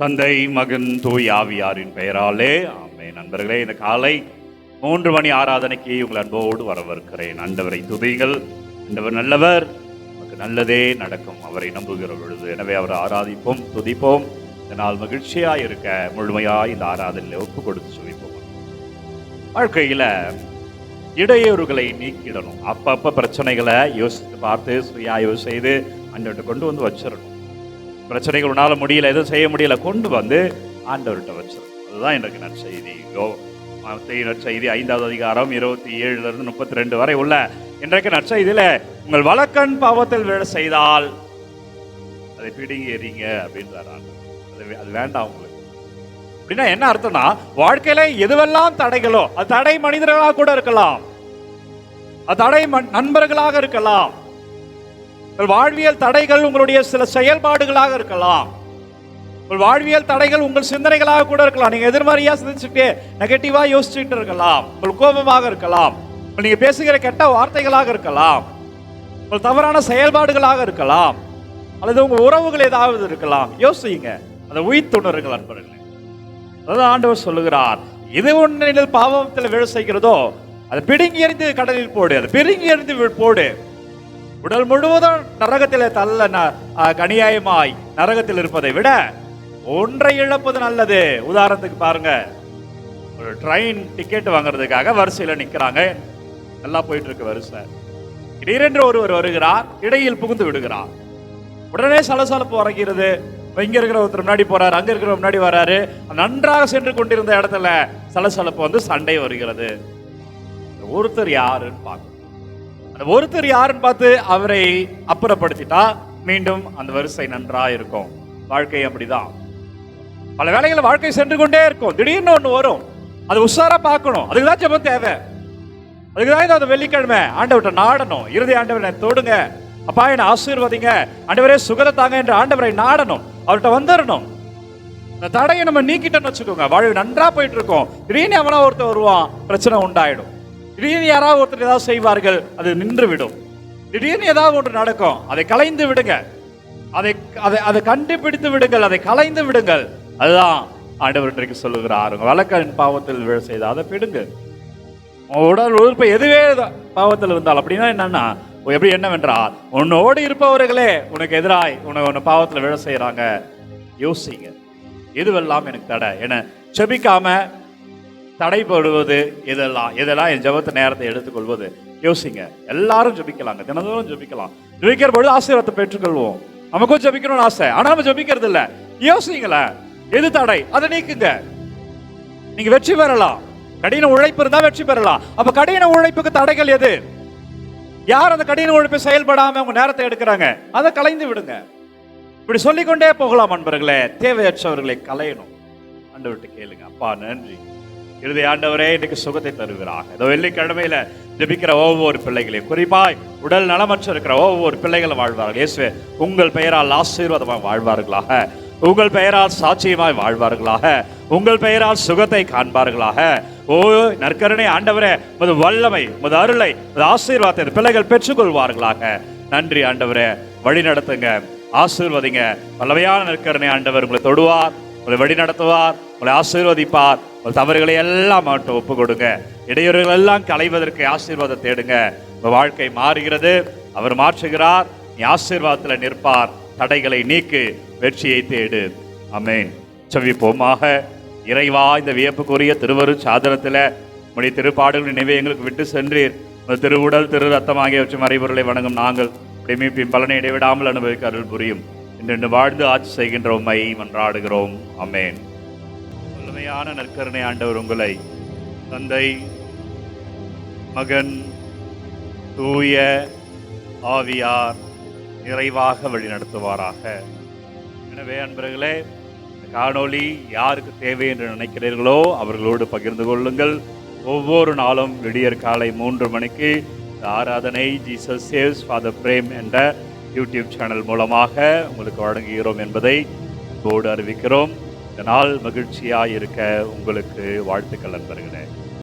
தந்தை மகன் தூய் ஆவியாரின் பெயராலே. ஆமே நண்பர்களே இந்த காலை மூன்று மணி ஆராதனைக்கு உங்கள் அன்போடு வரவிருக்கிறேன் ஆண்டவரை துதிகள் ஆண்டவர் நல்லவர். நமக்கு நல்லதே நடக்கும். அவரை நம்புகிற பொழுது எனவே அவரை ஆராதிப்போம் துதிப்போம். இதனால் மகிழ்ச்சியாக இருக்க முழுமையாக இந்த ஆராதனையில் ஒப்பு கொடுத்து சுவிப்போம் வாழ்க்கையில் இடையூறுகளை நீக்கிடணும். அப்பப்போ பிரச்சனைகளை யோசித்து பார்த்து சுயாய்வு செய்து அன்றைட்டு கொண்டு வந்து வச்சிடணும். பிரச்சனைகள் உன்னால் முடியல எதுவும் செய்ய முடியல கொண்டு வந்து ஆண்டவர்கிட்ட வச்சிடும் அதுதான் இன்றைக்கு நற்செய்தி யோ நற்செய்தி ஐந்தாவது அதிகாரம் இருபத்தி ஏழுல இருந்து முப்பத்தி ரெண்டு வரை உள்ள இன்றைக்கு நற்செய்தியில் உங்கள் வழக்கன் பாவத்தில் விழ செய்தால் அதை பிடுங்கி எறிங்க அப்படின்றார் அது அது வேண்டாம் உங்களுக்கு. அப்படின்னா என்ன அர்த்தம்னா வாழ்க்கையில எதுவெல்லாம் தடைகளோ அது தடை மனிதர்களாக கூட இருக்கலாம். அது தடை நண்பர்களாக இருக்கலாம். உங்கள் வாழ்வியல் தடைகள் உங்களுடைய சில செயல்பாடுகளாக இருக்கலாம். உங்கள் வாழ்வியல் தடைகள் உங்கள் சிந்தனைகளாக கூட இருக்கலாம். நீங்க எதிர்மறையா சிந்திச்சுட்டே நெகட்டிவா யோசிச்சுட்டு இருக்கலாம். உங்கள் கோபமாக இருக்கலாம். நீங்க பேசுகிற கெட்ட வார்த்தைகளாக இருக்கலாம். உங்கள் தவறான செயல்பாடுகளாக இருக்கலாம். அல்லது உங்க உறவுகள் ஏதாவது இருக்கலாம். யோசிங்க. அந்த உயிர்த்துணர்கள் அன்பர்களே. அதான் ஆண்டவர் சொல்லுகிறார் இது ஒன்றில் பாவத்தில் விழ செய்கிறதோ அதை பிடுங்கி எறிந்து கடலில் போடு. அதை பிடுங்கி எறிந்து போடு. உடல் முழுவதும் நரகத்தில் தள்ள ந- கனியாயமாய் நரகத்தில் இருப்பதை விட ஒன்றை இழப்பது நல்லது. உதாரணத்துக்கு பாருங்க. ஒரு ட்ரெயின் டிக்கெட் வாங்குறதுக்காக வரிசையில் நிற்கிறாங்க நல்லா போயிட்டு இருக்கு வரிசை. திடீரென்று ஒருவர் வருகிறார். இடையில் புகுந்து விடுகிறார். உடனே சலசலப்பு உறங்கிறது இங்க இருக்கிற ஒருத்தர் முன்னாடி போறாரு அங்க இருக்கிற முன்னாடி வராரு. நன்றாக சென்று கொண்டிருந்த இடத்துல சலசலப்பு வந்து சண்டை வருகிறது. ஒருத்தர் யாருன்னு பார்க்க அந்த ஒருத்தர் யாருன்னு பார்த்து அவரை அப்புறப்படுத்திட்டா மீண்டும் அந்த வரிசை நன்றா இருக்கும் வாழ்க்கை அப்படிதான். பல வேலைகளில் வாழ்க்கை சென்று கொண்டே இருக்கும். திடீர்னு ஒண்ணு வரும். அது உஷாரா பார்க்கணும். அதுக்கு தான் ஜெபம் தேவை. அதுக்கு தான் இந்த வெள்ளிக்கிழமை. ஆண்டவர்கிட்ட நாடணும். இறுதி ஆண்டவரை தொடுங்க. அப்பா என்னை ஆசீர்வதிங்க. ஆண்டவரே சுகத்தை தாங்க என்று ஆண்டவரை நாடணும். அவர்கிட்ட வந்துடணும் இந்த தடையை நம்ம நீக்கிட்டோம்னு வச்சுக்கோங்க. வாழ்வு நன்றா போயிட்டு இருக்கோம். திடீர்னு எவனா ஒருத்தர் வருவான். பிரச்சனை உண்டாயிடும். திடீர்னு யாராவது ஒருத்தர் ஏதாவது செய்வார்கள் அது நின்று விடும் திடீர்னு ஏதாவது ஒன்று நடக்கும் அதை கலைந்து விடுங்க. அதை அதை அதை கண்டுபிடித்து விடுங்கள் அதை கலைந்து விடுங்கள். அதுதான் ஆண்டவர் இன்றைக்கு சொல்லுகிறார். உங்க வழக்கன் பாவத்தில் விழ செய்த அதை பிடுங்க. உன் உடல் உறுப்பு எதுவே பாவத்தில் இருந்தால் அப்படின்னா என்னன்னா எப்படி என்னவென்றால் உன்னோடு இருப்பவர்களே உனக்கு எதிராய் உன்னை உன்னை பாவத்தில் விழ செய்கிறாங்க யோசிங்க. எதுவெல்லாம் எனக்கு தடை? என செபிக்காம தடைப்படுவது இதெல்லாம் இதெல்லாம் என் ஜபத்தை நேரத்தை எடுத்துக்கொள்வது. யோசிங்க. எல்லாரும் ஜபிக்கலாங்க. தினந்தோறும் ஜபிக்கலாம். ஜபிக்கிற பொழுது ஆசீர்வாதத்தை பெற்றுக்கொள்வோம். நமக்கும் ஜபிக்கணும்னு ஆசை. ஆனா நம்ம ஜபிக்கிறது இல்ல யோசிங்களேன் எது தடை? அதை நீக்குங்க. நீங்க வெற்றி பெறலாம். கடின உழைப்பு இருந்தா வெற்றி பெறலாம். அப்ப கடின உழைப்புக்கு தடைகள் எது? யார் அந்த கடின உழைப்பை செயல்படாம உங்க நேரத்தை எடுக்கிறாங்க? அதை கலைந்து விடுங்க. இப்படி சொல்லிக்கொண்டே போகலாம் அன்பர்களே. தேவையற்றவர்களை கலையணும் ஆண்டவர்கிட்ட கேளுங்க. அப்பா நன்றி. இறுதி ஆண்டவரே இன்னைக்கு சுகத்தை தருகிறாங்க இந்த வெள்ளிக்கிழமையில ஜெபிக்கிற ஒவ்வொரு பிள்ளைகளையும். குறிப்பாய் உடல் நலமற்ற இருக்கிற ஒவ்வொரு பிள்ளைகளும் வாழ்வார்கள். இயேசுவே உங்கள் பெயரால் ஆசீர்வாதமாக வாழ்வார்களாக. உங்கள் பெயரால் சாட்சியமாய் வாழ்வார்களாக. உங்கள் பெயரால் சுகத்தை காண்பார்களாக. ஓ நற்கருணை ஆண்டவரே முது வல்லமை முது அருளை உமது ஆசீர்வாதத்தை பிள்ளைகள் பெற்றுக்கொள்வார்களாக. நன்றி ஆண்டவரே வழி நடத்துங்க ஆசீர்வதிங்க. வல்லமையான நற்கருணை ஆண்டவர் உங்களை தொடுவார். உங்களை வழி நடத்துவார் உங்களை ஆசீர்வதிப்பார். உங்கள் தவறுகளை எல்லாம் அவர்கிட்ட ஒப்பு கொடுங்க இடையூறுகள் எல்லாம் களைவதற்கு ஆசீர்வாதம் தேடுங்க. உங்கள் வாழ்க்கை மாறுகிறது. அவர் மாற்றுகிறார். நீ ஆசீர்வாதத்தில் நிற்பார். தடைகளை நீக்கு. வெற்றியை தேடு. அமேன் செவிப்போமாக. இறைவா இந்த வியப்புக்குரிய திருவரு சாதனத்தில் உடைய திருப்பாடுகள் நினைவை எங்களுக்கு விட்டு சென்றீர். உங்கள் திருவுடல் திரு ரத்தம் ஆகியவற்றின் மறைபொருளை வணங்கும் நாங்கள். மீட்பின் பலனை இடைவிடாமல் அனுபவிக்க அருள் புரியும். இன்று வாழ்ந்து ஆட்சி செய்கின்ற உண்மை மன்றாடுகிறோம். அமேன் முழுமையான நற்கருணை ஆண்டவர் உங்களை தந்தை மகன் தூய ஆவியார் நிறைவாக வழிநடத்துவாராக. எனவே அன்பர்களே காணொளி யாருக்கு தேவை என்று நினைக்கிறீர்களோ அவர்களோடு பகிர்ந்து கொள்ளுங்கள். ஒவ்வொரு நாளும் விடியற் காலை மூன்று மணிக்கு ஆராதனை ஜீசஸ் சேவ்ஸ் ஃபாதர் பிரேம் என்ற யூடியூப் சேனல் மூலமாக உங்களுக்கு வழங்குகிறோம் என்பதை போர்டு அறிவிக்கிறோம். இந்த நாள் மகிழ்ச்சியாக இருக்க உங்களுக்கு வாழ்த்துக்கள் நண்பர்களே.